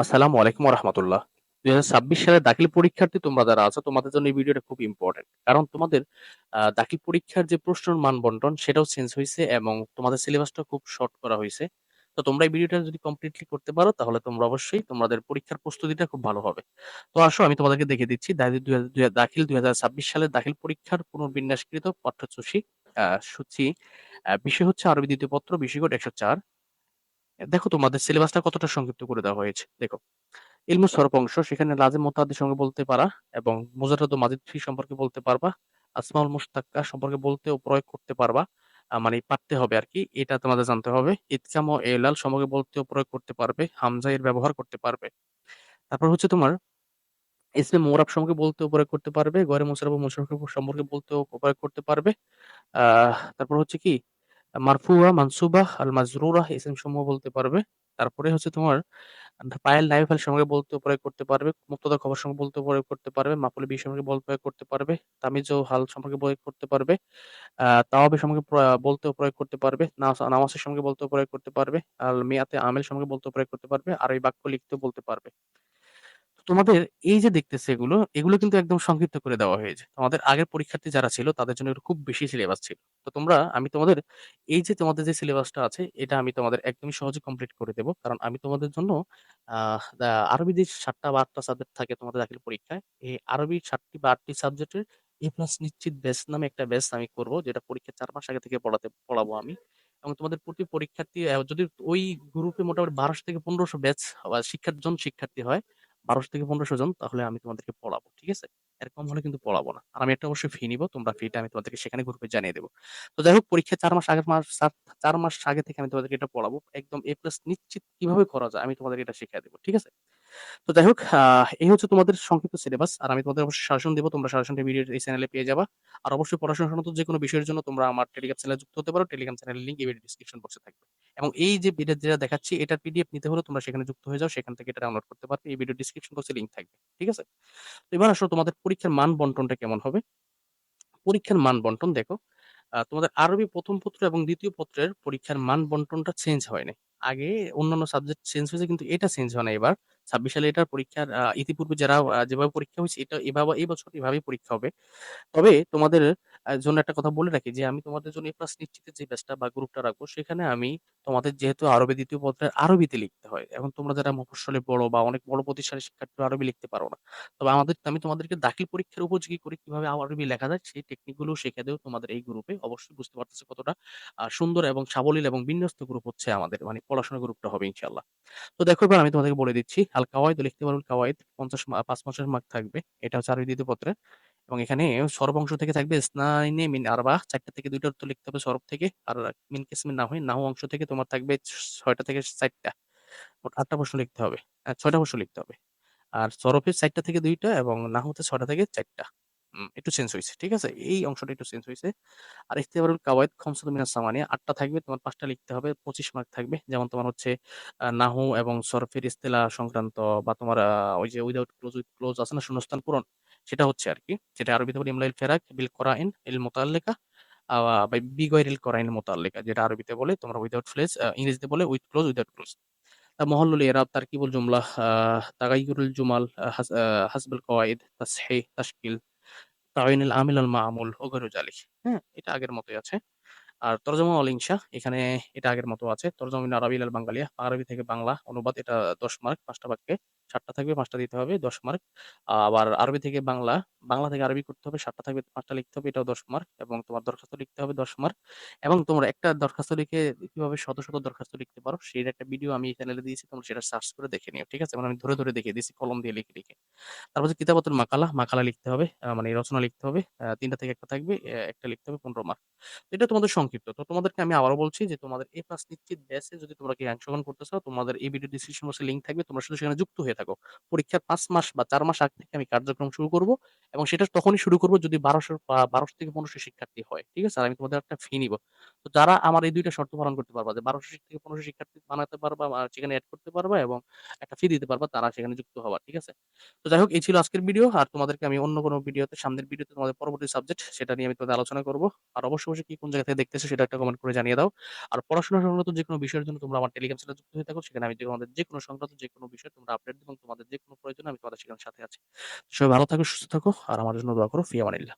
আসসালামু আলাইকুম রাহমাতুল্লাহ। ২০২৬ সালের দাখিল পরীক্ষার্থী তোমরা যারা আছো, তোমাদের জন্য এই ভিডিওটা খুব ইম্পোর্টেন্ট। কারণ তোমাদের দাখিল পরীক্ষার যে প্রশ্নের মান বন্টন সেটাও চেঞ্জ হয়েছে এবং তোমাদের সিলেবাসটাও খুব শর্ট করা হইছে। তো তোমরা এই ভিডিওটা যদি কমপ্লিটলি করতে পারো, তাহলে তোমরা অবশ্যই তোমাদের পরীক্ষার প্রস্তুতিটা খুব ভালো হবে। তো আসো, আমি তোমাদেরকে দেখে দিচ্ছি দাখিল দুই হাজার ছাব্বিশ সালে দাখিল পরীক্ষার পুনর্বিন্যাসকৃত পাঠ্যসূচি আ সূচি বিষয় হচ্ছে আরবি দ্বিতীয় পত্র বিষয় একশো ১০৪ দেখো তোমাদের সিলেবাসটা কতটা সংক্ষিপ্ত করে দেওয়া হয়েছে। দেখো ইলমু সরফ অংশ, সেখানে লাজিম মুতাআদ্দির সঙ্গে বলতে পারা এবং মুজাররাদ ও মাজিদ ফি সম্পর্কে বলতে পারবা। আসমাউল মুশতাক্কা সম্পর্কে বলতে ও প্রয়োগ করতে পারবা। মানে পারতে হবে আরকি। এটা তোমাদের জানতে হবে। ইতকাম ও এলাল সম্পর্কে বলতে ও প্রয়োগ করতে পারবে। হামজা এর ব্যবহার করতে পারবে। তারপর হচ্ছে তোমার ইসমে মুরাব সম্পর্কে বলতে প্রয়োগ করতে পারবে। মুশাররফ ও মুশাররফ সম্পর্কে বলতে প্রয়োগ করতে পারবে। আহ, তারপর হচ্ছে কি মারফুয়া, মানসুবাহ, আল মাজরুরাহ ইসিম সমূহ বলতে পারবে। তারপরে হচ্ছে তোমার ফাইল, নায়েব ফাইল সম্পর্কে বলতে প্রয়োগ করতে পারবে। মুক্তদা খবর সম্পর্কে বলতে প্রয়োগ করতে পারবে। মাফুল বিহি সম্পর্কে বল প্রয়োগ করতে পারবে। তামিজ ও হাল সম্পর্কে প্রয়োগ করতে পারবে। তাওয়াবি সম্পর্কে প্র বলতে প্রয়োগ করতে পারবে। নামাসের সম্পর্কে বলতে প্রয়োগ করতে পারবে। আল মিয়াতে আমেল সম্পর্কে বলতে প্রয়োগ করতে পারবে। আরবি বাক্য লিখতেও বলতে পারবে। তোমাদের এই যে দেখতেছে এগুলো, এগুলো কিন্তু একদম সংক্ষিপ্ত করে দেওয়া হয়েছে। তোমাদের আগের পরীক্ষার্থী যারা ছিল তাদের জন্য খুব বেশি সিলেবাস ছিল। তো তোমরা আমি তোমাদের এই যে তোমাদের যে সিলেবাসটা আছে এটা আমি তোমাদের একদমই সহজে কমপ্লিট করে দেব। কারণ আমি তোমাদের জন্য আহ আরবি যে ৭ টা বা ৮ টা সাবজেক্ট থাকে তোমাদের দাখিল পরীক্ষায়, এই আরবি ৭ টি বা ৮ টি সাবজেক্টের এ প্লাস নিশ্চিত ব্যাচ নামে একটা ব্যাচ আমি করব যেটা পরীক্ষার ৪ মাস আগে থেকে পড়াতে পড়াবো আমি। এবং তোমাদের প্রতি পরীক্ষার্থী আ যদি ওই গ্রুপে মোটামুটি ১২০০ থেকে ১৫০০ ব্যাচ বা শিক্ষার্থী জন শিক্ষার্থী হয় ১২০০ থেকে পনেরোশো জন, তাহলে আমি তোমাদেরকে পড়াবো। ঠিক আছে? এরকম হলে কিন্তু পড়াবো না। আর আমি একটা অবশ্যই ফি নিবো। তোমরা ফিটা আমি তোমাদেরকে সেখানে গ্রুপে জানিয়ে দেবো তো যাই হোক, পরীক্ষা চার মাস আগের মাস সাত ৪ মাস আগে থেকে আমি তোমাদেরকে এটা পড়াবো। একদম এ প্লাস নিশ্চিত কীভাবে করা যায়, আমি তোমাদেরকে এটা শিখিয়ে দেব। ঠিক আছে? তো যাই হোক এই হচ্ছে তোমাদের সংক্ষিপ্ত সিলেবাস। আর আমি তোমাদের অবশ্যই সাজেশন দেব। তোমরা সাজেশনটা ভিডিওর এই চ্যানেলে পেয়ে যাবা। আর অবশ্যই পড়াশোনা সংক্রান্ত যেকোনো বিষয়ের জন্য তোমরা আমার টেলিগ্রাম চ্যানেলে যুক্ত হতে পারো। টেলিগ্রাম চ্যানেলের লিংক এই ভিডিও ডেসক্রিপশন বক্সে থাকবে। এবং এই যে ভিডিও যেটা দেখাচ্ছি, এটার পিডিএফ নিতে হলে তোমরা সেখানে যুক্ত হয়ে যাও। সেখান থেকে এটা ডাউনলোড করতে পারবে। এই ভিডিও ডেসক্রিপশন বক্সে লিংক থাকবে। ঠিক আছে? তো এবার আসলে তোমাদের পরীক্ষার মান বন্টনটা কেমন হবে? পরীক্ষার মান বন্টন, দেখো। তোমাদের আরবি প্রথম পত্র এবং দ্বিতীয় পত্রের পরীক্ষার মান বন্টনটা চেঞ্জ হয় নাই। আগে অন্যান্য সাবজেক্ট চেঞ্জ হয়েছে, কিন্তু এটা চেঞ্জ হয় নাই এবার। ২৬ সালে এটার পরীক্ষার ইতিপূর্বে যারা যেভাবে পরীক্ষা হয়েছে, এটা এভাবে, এই বছর এভাবেই পরীক্ষা হবে। তবে তোমাদের জন্য একটা কথা বলে রাখি যে, আমি তোমাদের জন্য প্লাস নিশ্চিতের যে ব্যাচটা বা গ্রুপটা রাখব, সেখানে আমি তোমাদের যেহেতু আরবি ২য় পত্রের আরবিতে লিখতে হয়। এখন তোমরা যারা মফস্বলে পড়ো বা অনেক বড় প্রতিষ্ঠানের শিক্ষার্থীরা আরবি লিখতে পারো না। তবে আমাদের, আমি তোমাদেরকে দাখিল পরীক্ষার উপযোগী করে কীভাবে আরবি লেখা যায়, সেই টেকনিকগুলো দেব তোমাদের এই গ্রুপে। অবশ্যই বুঝতে পারতেছো কতটা সুন্দর এবং সাবলীল এবং বিন্যস্ত গ্রুপ হচ্ছে আমাদের। মানে পড়াশোনার গ্রুপটা হবে ইনশাআল্লাহ। তো দেখো এবার আমি তোমাদেরকে বলে দিচ্ছি। আল কাওয়াইদ লিখতে পারুল ৫০ মা ৫ মাসের মার্ক থাকবে। এটা হচ্ছে আরবি ২য় পত্রের। এবং এখানে সরব অংশ থেকে থাকবে ইসনাইনে মিন আরবাহ ৪ টা থেকে ২ টা উত্তর লিখতে হবে সরব থেকে। আর মিন কিসমিন নাহওই নাহু অংশ থেকে তোমার থাকবে ছয়টা থেকে ৪ টা। মোট ৮ টা প্রশ্ন লিখতে হবে। আ ৬ টা প্রশ্ন লিখতে হবে। আর সরফের ৪ টা থেকে দুইটা এবং নাহউতে ৬ টা থেকে চারটা একটু চেঞ্জ হয়েছে, ঠিক আছে? এই অংশটা একটু চেঞ্জ হয়েছে আর ইখতিয়ারুল কাওয়াইদ খামসাতুম মিনাস সামানিয়া ৮ টা থাকবে, তোমার পাঁচটা লিখতে হবে। ২৫ মার্ক থাকবে। যেমন তোমার হচ্ছে নাহু এবং সরফের ইস্তেলা সংক্রান্ত বা তোমার ওই যে উইদাউট ক্লোজ উইথ ক্লোজ আছে না, শূন্যস্থান পূরণ? সেটা হচ্ছে আরকি। যেটা আরবিতে বলি ইমলাইল ফেরাক বিল করাইন ইল মুতাআল্লিকা আ বা বিগয়রিল করাইন মুতাআল্লিকা যেটা আরবিতে বলে তোমরা উইথআউট ফ্রেজ আ ইংরেজিতে বলে উইথ ক্লোজ উইথআউট ক্লোজ। আ মহল্লুল ইরাব, তারকিবুল জুমাল, হাস আ হাসবুল কওয়াইদ, তাসহিহ, তাশকিল, তায়িনুল আমিল আল মা'মুল ও গয়রু জালিক। হ্যাঁ? এটা আগের মতোই আছে। আর তরজমা ইনশা এখানে এটা আগের মতো আছে। তরজমা মিন আল বাঙ্গালিয়া আরবি থেকে বাংলা অনুবাদ এটা ১০ মার্ক ৫ টা বাক্যে ৭ টা থাকবে পাঁচটা দিতে হবে ১০ মার্ক। আবার আরবি থেকে বাংলা, বাংলা থেকে আরবি করতে হবে সাতটা থাকবে পাঁচটা লিখতে হবে এটাও ১০ মার্ক এবং তোমার দরখাস্ত লিখতে হবে ১০ মার্ক এবং তোমরা একটা দরখাস্ত লিখে কীভাবে শত, শত দরখাস্ত লিখতে পারো সেই একটা ভিডিও আমি চ্যানেলে দিয়েছি তোমরা সেটা সার্চ করে দেখে নিও। ঠিক আছে? মানে আমি ধরে, ধরে দেখিয়ে দিয়েছি কলম দিয়ে লিখে, লিখে। তারপর হচ্ছে কিতাবাতুল মাকালা, মাকালা লিখতে হবে। মানে রচনা লিখতে হবে। তিনটা থেকে একটা থাকবে। একটা লিখতে হবে ১৫ মার্ক। এটা তোমাদের সংক্ষিপ্ত। তো তোমাদেরকে আমি আবারও বলছি যে তোমাদের এ প্লাস নিশ্চিত ব্যাচে যদি তোমরা কি অংশগ্রহণ করতে চাও তোমাদের এই ভিডিও ডেসক্রিপশন বক্সে লিঙ্ক থাকবে। তোমরা শুধু সেখানে যুক্ত হয়ে থাকো। পরীক্ষার পাঁচ মাস বা চার মাস আগে থেকে আমি কার্যক্রম শুরু করব এবং সেটা তখনই শুরু করব যদি বারোশো বারোশো থেকে পনেরোশো শিক্ষার্থী হয়। ঠিক আছে? আমি তোমাদের একটা ফি নিব। তো যারা আমার এই ২ টা শর্ত পালন করতে পারবা যে ১২০০ থেকে ১৫০০ শিক্ষার্থী বানাতে পারবা সেখানে এড করতে পারবা এবং একটা ফি দিতে পারবা তারা সেখানে যুক্ত হবা। ঠিক আছে? তো যাই হোক এই ছিল আজকের ভিডিও। আর তোমাদেরকে আমি অন্য কোনো ভিডিওতে সামনের ভিডিওতে তোমাদের পরবর্তী সাবজেক্ট সেটা নিয়ে আমি তোমাদের আলোচনা করব। আর অবশ্যই, অবশ্যই কি কোন জায়গা থেকে দেখতেছো সেটা একটা কমেন্ট করে জানিয়ে দাও। আর পড়াশোনা সংক্রান্ত যেকোনো বিষয়ের জন্য তোমরা আমার টেলিগ্রাম চ্যানেলে যুক্ত হয়ে থাকো। সেখানে আমি তোমাদের যেকোনো সংক্রান্ত যেকোনো বিষয় তোমরা আপডেট এবং তোমাদের যেকোনো প্রয়োজন আমি তোমাদের সেখানে সাথে আছি। সবাই ভালো থাকো, সুস্থ থাকো আর আমার জন্য দোয়া করো। ফি আমানিল্লাহ।